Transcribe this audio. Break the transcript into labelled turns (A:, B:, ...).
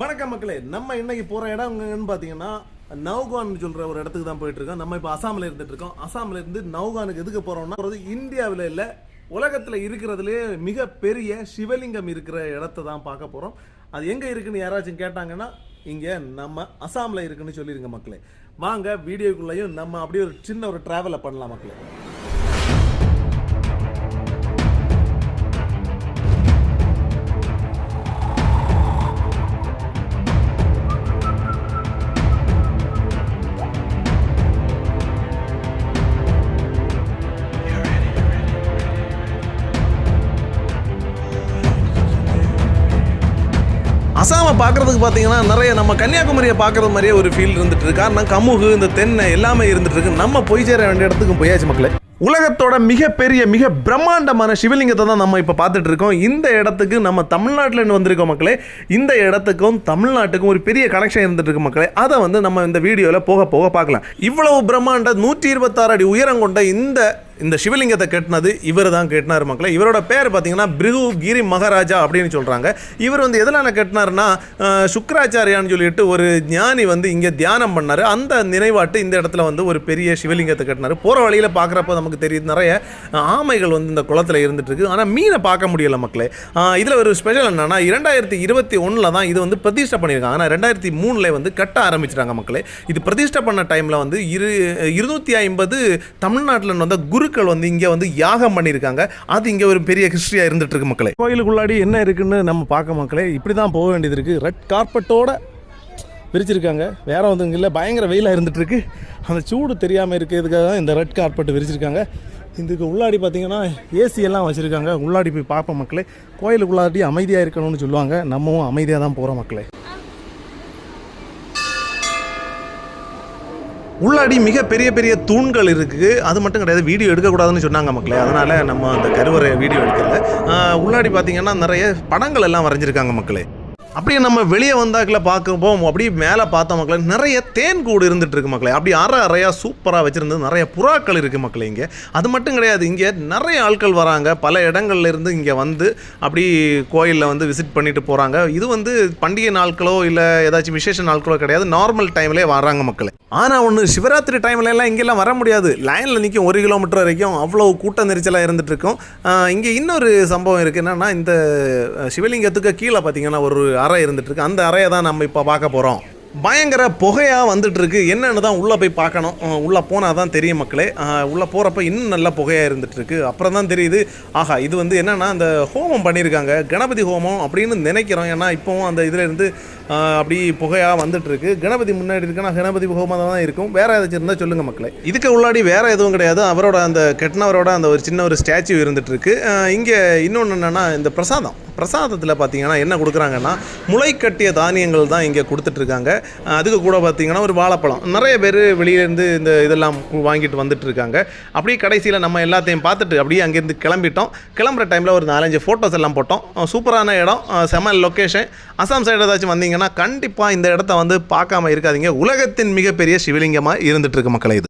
A: வணக்கம் மக்களே நம்ம இன்னைக்கு போற இடம் எங்கன்னு பாத்தீங்கன்னா நவ்கான் சொல்ற ஒரு இடத்துக்கு தான் போயிட்டு இருக்கோம். நம்ம இப்போ அசாம்ல இருந்துட்டு இருக்கோம். அசாம்ல இருந்து நவ்கானுக்கு எதுக்கு போறோம்னா போறது இந்தியாவில் இல்ல உலகத்துல இருக்கிறதுலே மிக பெரிய சிவலிங்கம் இருக்கிற இடத்த தான் பார்க்க போறோம். அது எங்க இருக்குன்னு யாராச்சும் கேட்டாங்கன்னா இங்க நம்ம அசாம்ல இருக்குன்னு சொல்லிருங்க மக்களே. வாங்க வீடியோக்குள்ளேயும் நம்ம அப்படியே ஒரு சின்ன ஒரு ட்ராவலை பண்ணலாம் மக்களே. அசாமை பார்க்கறதுக்கு பார்த்தீங்கன்னா நிறைய நம்ம கன்னியாகுமரியை பார்க்குறது மாதிரியே ஒரு ஃபீல் இருந்துட்டு இருக்கு. காரணம் கமுகு இந்த தென்னை எல்லாமே இருந்துட்டு இருக்கு. நம்ம போய் சேர வேண்டிய இடத்துக்கும் போயாச்சு மக்களே. உலகத்தோட மிகப்பெரிய மிக பிரம்மாண்டமான சிவலிங்கத்தை தான் நம்ம இப்போ பார்த்துட்டு இருக்கோம். இந்த இடத்துக்கு நம்ம தமிழ்நாட்டில் இருந்து வந்திருக்கோம் மக்களே. இந்த இடத்துக்கும் தமிழ்நாட்டுக்கும் ஒரு பெரிய கனெக்ஷன் இருந்துட்டு இருக்கு மக்களே. அதை வந்து நம்ம இந்த வீடியோவில் போக போக பார்க்கலாம். இவ்வளவு பிரம்மாண்ட நூற்றி இருபத்தாறு அடி உயரம் கொண்ட இந்த இந்த சிவலிங்கத்தை கட்டினது இவர் தான் கட்டினார் மக்களை. இவரோட பேர் பார்த்தீங்கன்னா பிருகு கிரி மகாராஜா அப்படின்னு சொல்கிறாங்க இவர் வந்து எதனால் கட்டினார்னா சுக்கராச்சாரியான்னு சுக்ராச்சாரியான்னு சொல்லிட்டு ஒரு ஞானி வந்து இங்கே தியானம் பண்ணார். அந்த நினைவாட்டு இந்த இடத்துல வந்து ஒரு பெரிய சிவலிங்கத்தை கட்டினார். போகிற வழியில் பார்க்குறப்ப நமக்கு தெரியுது நிறைய ஆமைகள் வந்து இந்த குளத்தில் இருந்துட்டு இருக்குது. ஆனால் மீனை பார்க்க முடியல மக்களே. இதில் ஒரு ஸ்பெஷல் என்னென்னா இரண்டாயிரத்தி இருபத்தி ஒன்றில் தான் இது வந்து பிரதிஷ்டை பண்ணியிருக்காங்க. ஆனால் ரெண்டாயிரத்தி மூணில் வந்து கட்ட ஆரம்பிச்சிட்டாங்க மக்களே. இது பிரதிஷ்டை பண்ண டைமில் வந்து இரு இருநூற்றி ஐம்பது தமிழ்நாட்டில் வந்த குரு குருக்கள் வந்து இங்கே வந்து யாகம் பண்ணியிருக்காங்க. அது இங்கே ஒரு பெரிய ஹிஸ்ட்ரியாக இருந்துட்டு இருக்கு மக்களே. கோயிலுக்குள்ளாடி என்ன இருக்குன்னு நம்ம பார்க்க மக்களே இப்படி தான் போக வேண்டியது இருக்குது ரெட் கார்பெட்டோட விரிச்சிருக்காங்க. வேற ஒன்றும் இல்லை பயங்கர வெயிலாக இருந்துட்டு இருக்கு அந்த சூடு தெரியாமல் இருக்கிறதுக்காக தான் இந்த ரெட் கார்பெட் விரிச்சிருக்காங்க. இதுக்கு உள்ளாடி பார்த்தீங்கன்னா ஏசி எல்லாம் வச்சுருக்காங்க. உள்ளாடி போய் பார்ப்போம் மக்களே. கோயிலுக்குள்ளாடி அமைதியாக இருக்கணும்னு சொல்லுவாங்க. நம்மவும் அமைதியாக தான் போகிறோம் மக்களே. உள்ளாடி மிக பெரிய பெரிய தூண்கள் இருக்குது. அது மட்டும் கிடையாது வீடியோ எடுக்கக்கூடாதுன்னு சொன்னாங்க மக்களே. அதனால் நம்ம அந்த கருவறை வீடியோ எடுக்கல. உள்ளாடி பார்த்தீங்கன்னா நிறைய படங்கள் எல்லாம் வரைஞ்சிருக்காங்க மக்களே. அப்படியே நம்ம வெளியே வந்தாக்கில் பார்க்குறப்போ அப்படியே மேலே பார்த்த மக்களே நிறைய தேன் கூடு இருந்துட்டு இருக்கு மக்களே. அப்படி அரை அறையாக சூப்பராக வச்சுருந்தது. நிறைய புறாக்கள் இருக்குது மக்களே இங்கே. அது மட்டும் கிடையாது இங்கே நிறைய ஆட்கள் வராங்க. பல இடங்கள்லேருந்து இங்கே வந்து அப்படி கோயிலில் வந்து விசிட் பண்ணிட்டு போகிறாங்க இது வந்து பண்டிகை நாட்களோ இல்லை ஏதாச்சும் விசேஷ நாட்களோ கிடையாது. நார்மல் டைம்லேயே வராங்க மக்களே. ஆனால் ஒன்று சிவராத்திரி டைம்லலாம் இங்கெல்லாம் வர முடியாது. லைனில் நிற்கும் ஒரு கிலோமீட்டர் வரைக்கும் அவ்வளோ கூட்ட நெரிச்சலாக இருந்துகிட்ருக்கும் இங்கே இன்னொரு சம்பவம் இருக்குது என்னென்னா இந்த சிவலிங்கத்துக்கு கீழே பார்த்தீங்கன்னா ஒரு அறை இருந்துட்டுருக்கு. அந்த அறையை தான் நம்ம இப்போ பார்க்க போகிறோம் பயங்கர புகையாக வந்துட்டுருக்கு. என்னென்னு தான் உள்ளே போய் பார்க்கணும். உள்ளே போனால் தான் தெரியும் மக்களே. உள்ளே போகிறப்ப இன்னும் நல்ல புகையாக இருந்துகிட்ருக்கு அப்புறம் தான் தெரியுது ஆஹா இது வந்து என்னென்னா அந்த ஹோமம் பண்ணியிருக்காங்க. கணபதி ஹோமம் அப்படின்னு நினைக்கிறோம். ஏன்னா இப்போவும் அந்த இதிலேருந்து அப்படி புகையாக வந்துட்டு இருக்கு கணபதி முன்னாடி இருக்குன்னா கணபதி ஹோமம் தான் இருக்கும். வேற ஏதாச்சும் இருந்தால் சொல்லுங்க மக்களே. இதுக்கு உள்ளாடி வேற எதுவும் கிடையாது. அவரோட அந்த கெட்டினவரோட அந்த ஒரு சின்ன ஒரு ஸ்டாச்சு இருந்துட்டு இருக்கு இங்கே இன்னொன்று என்னன்னா இந்த பிரசாதம். பிரசாதத்தில் பார்த்தீங்கன்னா என்ன கொடுக்குறாங்கன்னா முளைக்கட்டிய தானியங்கள் தான் இங்கே கொடுத்துட்ருக்காங்க அதுக்கு கூட பார்த்தீங்கன்னா ஒரு வாழைப்பழம். நிறைய பேர் வெளியிலேருந்து இந்த இதெல்லாம் வாங்கிட்டு வந்துட்டுருக்காங்க. அப்படியே கடைசியில் நம்ம எல்லாத்தையும் பார்த்துட்டு அப்படியே அங்கேருந்து கிளம்பிட்டோம். கிளம்புற டைமில் ஒரு நாலஞ்சு ஃபோட்டோஸ் எல்லாம் போட்டோம். சூப்பரான இடம். செம லொக்கேஷன் அசாம் சைடு ஏதாச்சும் வந்தீங்கன்னா கண்டிப்பாக இந்த இடத்த வந்து பார்க்காம இருக்காதீங்க. உலகத்தின் மிகப்பெரிய சிவலிங்கமாக இருந்துகிட்ருக்கு மக்களை இது.